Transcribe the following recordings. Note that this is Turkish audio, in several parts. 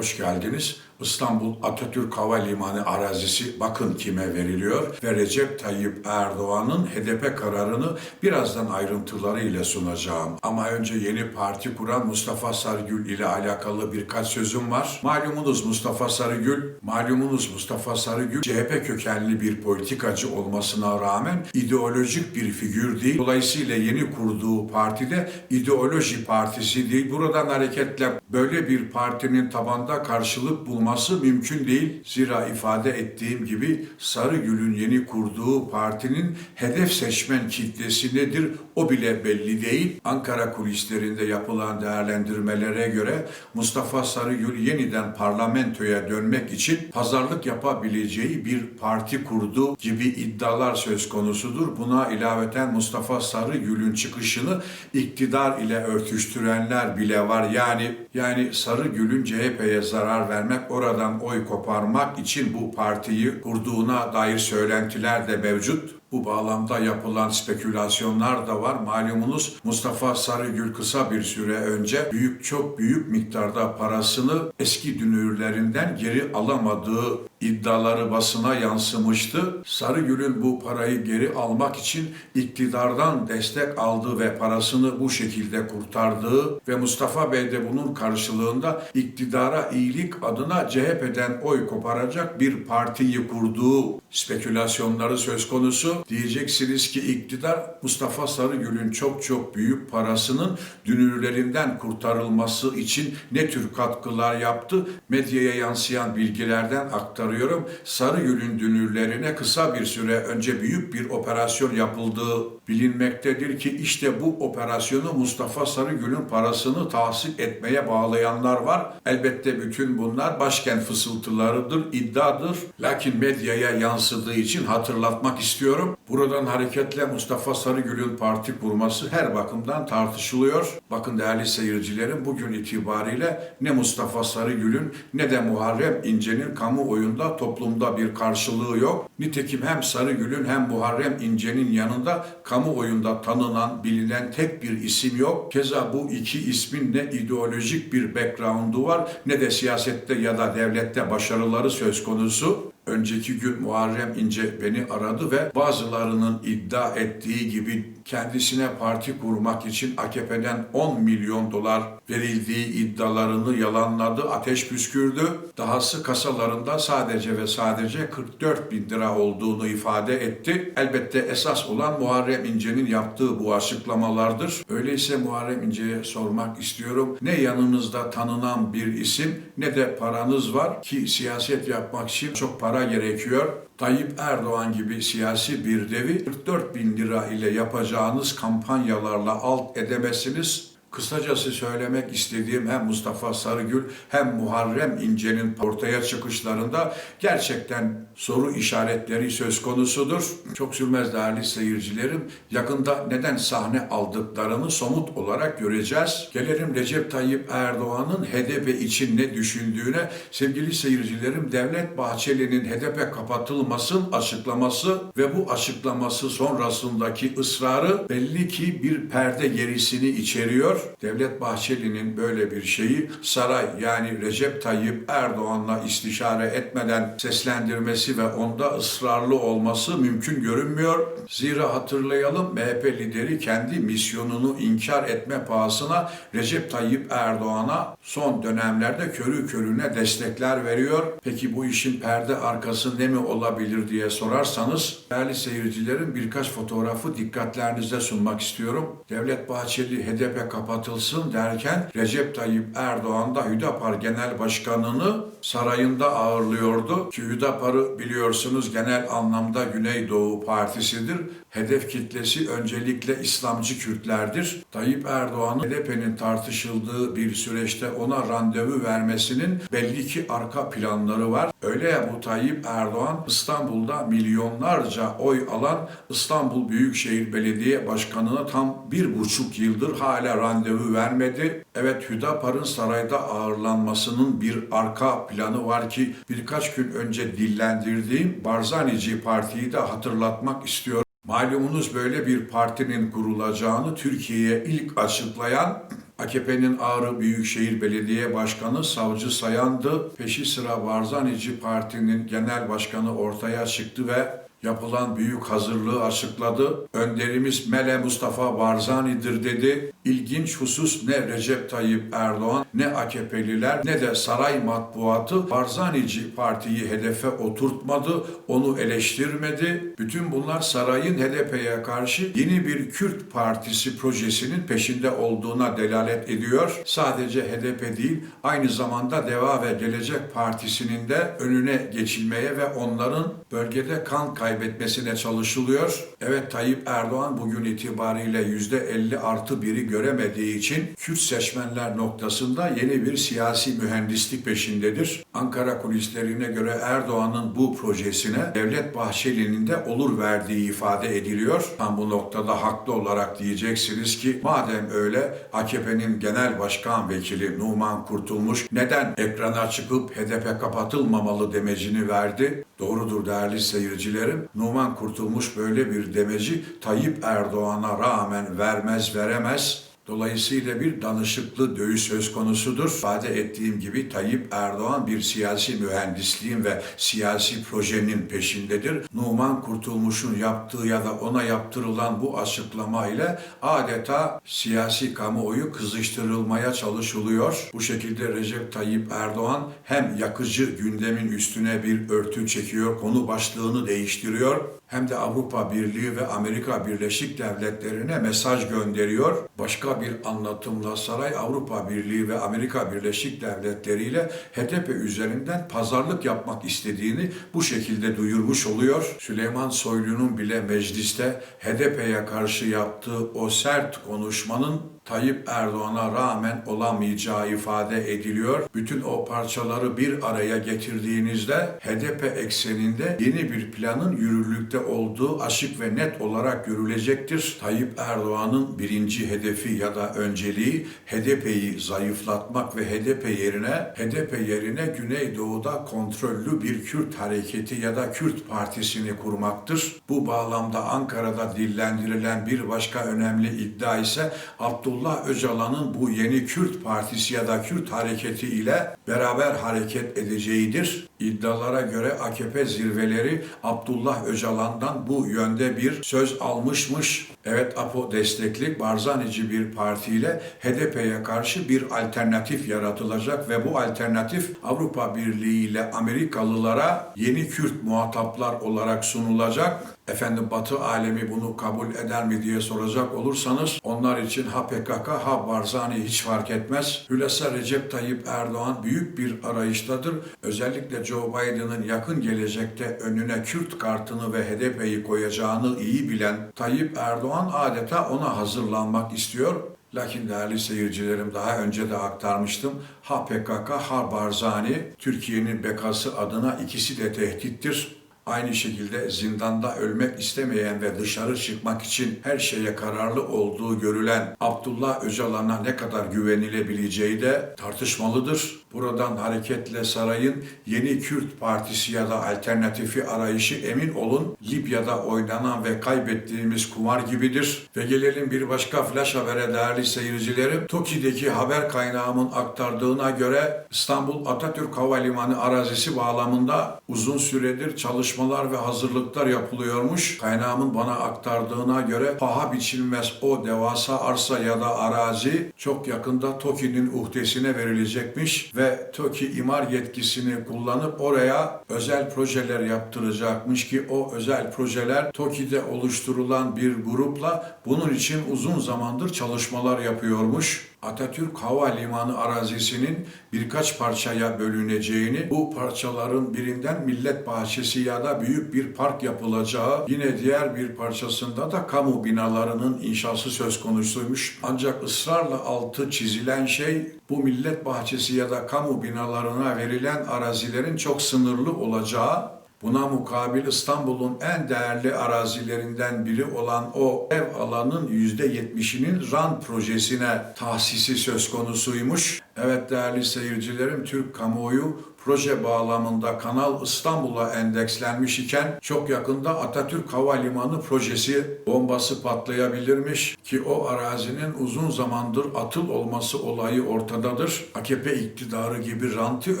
Hoş geldiniz. İstanbul Atatürk Havalimanı arazisi bakın kime veriliyor ve Recep Tayyip Erdoğan'ın HDP kararını birazdan ayrıntılarıyla sunacağım. Ama önce yeni parti kuran Mustafa Sarıgül ile alakalı birkaç sözüm var. Malumunuz Mustafa Sarıgül, malumunuz Mustafa Sarıgül CHP kökenli bir politikacı olmasına rağmen ideolojik bir figür değil. Dolayısıyla yeni kurduğu partide ideoloji partisi değil. Buradan hareketle böyle bir partinin tabanda karşılık bulması mümkün değil. Zira ifade ettiğim gibi Sarıgül'ün yeni kurduğu partinin hedef seçmen kitlesi nedir o bile belli değil. Ankara kulislerinde yapılan değerlendirmelere göre Mustafa Sarıgül yeniden parlamentoya dönmek için pazarlık yapabileceği bir parti kurdu gibi iddialar söz konusudur. Buna ilaveten Mustafa Sarıgül'ün çıkışını iktidar ile örtüştürenler bile var. Yani yani Sarıgül'ün CHP'ye zarar vermek, oradan oy koparmak için bu partiyi kurduğuna dair söylentiler de mevcut. Bu bağlamda yapılan spekülasyonlar da var. Malumunuz Mustafa Sarıgül kısa bir süre önce büyük çok büyük miktarda parasını eski dünürlerinden geri alamadığı iddiaları basına yansımıştı. Sarıgül'ün bu parayı geri almak için iktidardan destek aldığı ve parasını bu şekilde kurtardığı ve Mustafa Bey de bunun karşılığında iktidara iyilik adına CHP'den oy koparacak bir partiyi kurduğu spekülasyonları söz konusu. Diyeceksiniz ki iktidar Mustafa Sarıgül'ün çok çok büyük parasının dünürlerinden kurtarılması için ne tür katkılar yaptı? Medyaya yansıyan bilgilerden aktarıyorum. Sarıgül'ün dünürlerine kısa bir süre önce büyük bir operasyon yapıldığı bilinmektedir ki işte bu operasyonu Mustafa Sarıgül'ün parasını tahsil etmeye bağlayanlar var. Elbette bütün bunlar başkent fısıltılarıdır, iddiadır. Lakin medyaya yansıdığı için hatırlatmak istiyorum. Buradan hareketle Mustafa Sarıgül'ün parti kurması her bakımdan tartışılıyor. Bakın değerli seyircilerim bugün itibariyle ne Mustafa Sarıgül'ün ne de Muharrem İnce'nin kamuoyunda toplumda bir karşılığı yok. Nitekim hem Sarıgül'ün hem Muharrem İnce'nin yanında kamuoyunda tanınan, bilinen tek bir isim yok. Keza bu iki ismin ne ideolojik bir background'u var ne de siyasette ya da devlette başarıları söz konusu. Önceki gün Muharrem İnce beni aradı ve bazılarının iddia ettiği gibi kendisine parti kurmak için AKP'den 10 milyon dolar verildiği iddialarını yalanladı, ateş püskürdü. Dahası kasalarında sadece ve sadece 44 bin lira olduğunu ifade etti. Elbette esas olan Muharrem İnce'nin yaptığı bu açıklamalardır. Öyleyse Muharrem İnce'ye sormak istiyorum. Ne yanınızda tanınan bir isim ne de paranız var ki siyaset yapmak için çok para gerekiyor. Tayyip Erdoğan gibi siyasi bir devi 44 bin lira ile yapacağınız kampanyalarla alt edemezsiniz. Kısacası söylemek istediğim hem Mustafa Sarıgül hem Muharrem İnce'nin ortaya çıkışlarında gerçekten soru işaretleri söz konusudur. Çok sürmez değerli seyircilerim. Yakında neden sahne aldıklarını somut olarak göreceğiz. Gelelim Recep Tayyip Erdoğan'ın HDP için ne düşündüğüne. Sevgili seyircilerim Devlet Bahçeli'nin HDP kapatılmasın açıklaması ve bu açıklaması sonrasındaki ısrarı belli ki bir perde gerisini içeriyor. Devlet Bahçeli'nin böyle bir şeyi saray yani Recep Tayyip Erdoğan'la istişare etmeden seslendirmesi ve onda ısrarlı olması mümkün görünmüyor. Zira hatırlayalım MHP lideri kendi misyonunu inkar etme pahasına Recep Tayyip Erdoğan'a son dönemlerde körü körüne destekler veriyor. Peki bu işin perde arkası ne mi olabilir diye sorarsanız değerli seyircilerin birkaç fotoğrafı dikkatlerinize sunmak istiyorum. Devlet Bahçeli HDP kapatılsın derken Recep Tayyip Erdoğan da Hüdapar Genel Başkanı'nı sarayında ağırlıyordu. Ki Hüdapar'ı biliyorsunuz genel anlamda Güneydoğu Partisi'dir. Hedef kitlesi öncelikle İslamcı Kürtlerdir. Tayyip Erdoğan'ın HDP'nin tartışıldığı bir süreçte ona randevu vermesinin belli ki arka planları var. Öyle ya bu Tayyip Erdoğan İstanbul'da milyonlarca oy alan İstanbul Büyükşehir Belediye Başkanı'na tam bir buçuk yıldır hala randevu vermedi. Evet Hüdapar'ın sarayda ağırlanmasının bir arka planı var ki birkaç gün önce dillendirdiğim Barzanici Parti'yi de hatırlatmak istiyorum. Malumunuz böyle bir partinin kurulacağını Türkiye'ye ilk açıklayan AKP'nin Ağrı Büyükşehir Belediye Başkanı Savcı Sayandı. Peşi sıra Barzanici Parti'nin genel başkanı ortaya çıktı ve yapılan büyük hazırlığı açıkladı. Önderimiz Mele Mustafa Barzani'dir dedi. İlginç husus ne Recep Tayyip Erdoğan ne AKP'liler ne de saray matbuatı Barzanici partiyi hedefe oturtmadı, onu eleştirmedi. Bütün bunlar sarayın HDP'ye karşı yeni bir Kürt partisi projesinin peşinde olduğuna delalet ediyor. Sadece HDP değil, aynı zamanda Deva ve Gelecek Partisi'nin de önüne geçilmeye ve onların bölgede kan kaybetmesine çalışılıyor. Evet Tayyip Erdoğan bugün itibariyle %50 artı biri göremediği için Kürt seçmenler noktasında yeni bir siyasi mühendislik peşindedir. Ankara kulislerine göre Erdoğan'ın bu projesine Devlet Bahçeli'nin de olur verdiği ifade ediliyor. Tam bu noktada haklı olarak diyeceksiniz ki madem öyle AKP'nin genel başkan vekili Numan Kurtulmuş neden ekrana çıkıp HDP kapatılmamalı demecini verdi? Doğrudur değerli seyircilerim. Numan Kurtulmuş böyle bir demeci Tayyip Erdoğan'a rağmen vermez veremez. Dolayısıyla bir danışıklı dövüş söz konusudur. İfade ettiğim gibi Tayyip Erdoğan bir siyasi mühendisliğin ve siyasi projenin peşindedir. Numan Kurtulmuş'un yaptığı ya da ona yaptırılan bu açıklama ile adeta siyasi kamuoyu kızıştırılmaya çalışılıyor. Bu şekilde Recep Tayyip Erdoğan hem yakıcı gündemin üstüne bir örtü çekiyor, konu başlığını değiştiriyor hem de Avrupa Birliği ve Amerika Birleşik Devletleri'ne mesaj gönderiyor. Başka bir anlatımla saray Avrupa Birliği ve Amerika Birleşik Devletleri ile HDP üzerinden pazarlık yapmak istediğini bu şekilde duyurmuş oluyor. Süleyman Soylu'nun bile mecliste HDP'ye karşı yaptığı o sert konuşmanın Tayyip Erdoğan'a rağmen olamayacağı ifade ediliyor. Bütün o parçaları bir araya getirdiğinizde HDP ekseninde yeni bir planın yürürlükte olduğu açık ve net olarak görülecektir. Tayyip Erdoğan'ın birinci hedefi ya da önceliği HDP'yi zayıflatmak ve HDP yerine HDP yerine Güneydoğu'da kontrollü bir Kürt hareketi ya da Kürt partisini kurmaktır. Bu bağlamda Ankara'da dillendirilen bir başka önemli iddia ise Abdullah Öcalan'ın bu yeni Kürt partisi ya da Kürt hareketi ile beraber hareket edeceğidir. İddialara göre AKP zirveleri Abdullah Öcalan'dan bu yönde bir söz almışmış. Evet APO destekli Barzanici bir partiyle HDP'ye karşı bir alternatif yaratılacak ve bu alternatif Avrupa Birliği ile Amerikalılara yeni Kürt muhataplar olarak sunulacak. Efendim Batı alemi bunu kabul eder mi diye soracak olursanız onlar için ha PKK ha Barzani hiç fark etmez. Hülasa Recep Tayyip Erdoğan büyük bir arayıştadır. Özellikle Joe Biden'ın yakın gelecekte önüne Kürt kartını ve HDP'yi koyacağını iyi bilen Tayyip Erdoğan adeta ona hazırlanmak istiyor. Lakin değerli seyircilerim daha önce de aktarmıştım. Ha PKK ha Barzani Türkiye'nin bekası adına ikisi de tehdittir. Aynı şekilde zindanda ölmek istemeyen ve dışarı çıkmak için her şeye kararlı olduğu görülen Abdullah Öcalan'a ne kadar güvenilebileceği de tartışmalıdır. Buradan hareketle sarayın yeni Kürt partisi ya da alternatifi arayışı emin olun Libya'da oynanan ve kaybettiğimiz kumar gibidir. Ve gelelim bir başka flash habere değerli seyircilerim. TOKİ'deki haber kaynağımın aktardığına göre İstanbul Atatürk Havalimanı arazisi bağlamında uzun süredir çalışmalar ve hazırlıklar yapılıyormuş. Kaynağımın bana aktardığına göre paha biçilmez o devasa arsa ya da arazi çok yakında TOKİ'nin uhdesine verilecekmiş ve TOKİ imar yetkisini kullanıp oraya özel projeler yaptıracakmış ki o özel projeler TOKİ'de oluşturulan bir grupla bunun için uzun zamandır çalışmalar yapıyormuş. Atatürk Havalimanı arazisinin birkaç parçaya bölüneceğini, bu parçaların birinden millet bahçesi ya da büyük bir park yapılacağı, yine diğer bir parçasında da kamu binalarının inşası söz konusuymuş. Ancak ısrarla altı çizilen şey bu millet bahçesi ya da kamu binalarına verilen arazilerin çok sınırlı olacağı Buna mukabil İstanbul'un en değerli arazilerinden biri olan o ev alanın %70'inin RAN projesine tahsisi söz konusuymuş. Evet değerli seyircilerim, Türk kamuoyu proje bağlamında Kanal İstanbul'a endekslenmiş iken çok yakında Atatürk Havalimanı projesi bombası patlayabilirmiş ki o arazinin uzun zamandır atıl olması olayı ortadadır. AKP iktidarı gibi rantı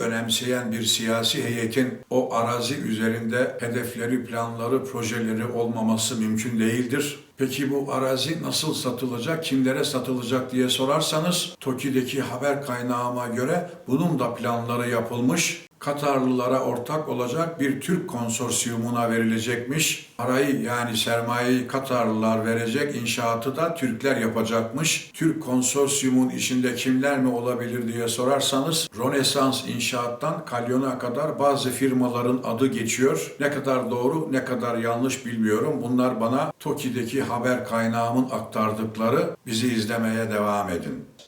önemseyen bir siyasi heyetin o arazi üzerinde hedefleri, planları, projeleri olmaması mümkün değildir. Peki bu arazi nasıl satılacak, kimlere satılacak diye sorarsanız TOKİ'deki haber kaynağıma göre bunun da planları yapılmış. Katarlılara ortak olacak bir Türk konsorsiyumuna verilecekmiş. Parayı yani sermayeyi Katarlılar verecek, inşaatı da Türkler yapacakmış. Türk konsorsiyumun içinde kimler mi olabilir diye sorarsanız Rönesans İnşaat'tan Kalyon'a kadar bazı firmaların adı geçiyor. Ne kadar doğru ne kadar yanlış bilmiyorum. Bunlar bana TOKİ'deki haber kaynağımın aktardıkları. Bizi izlemeye devam edin.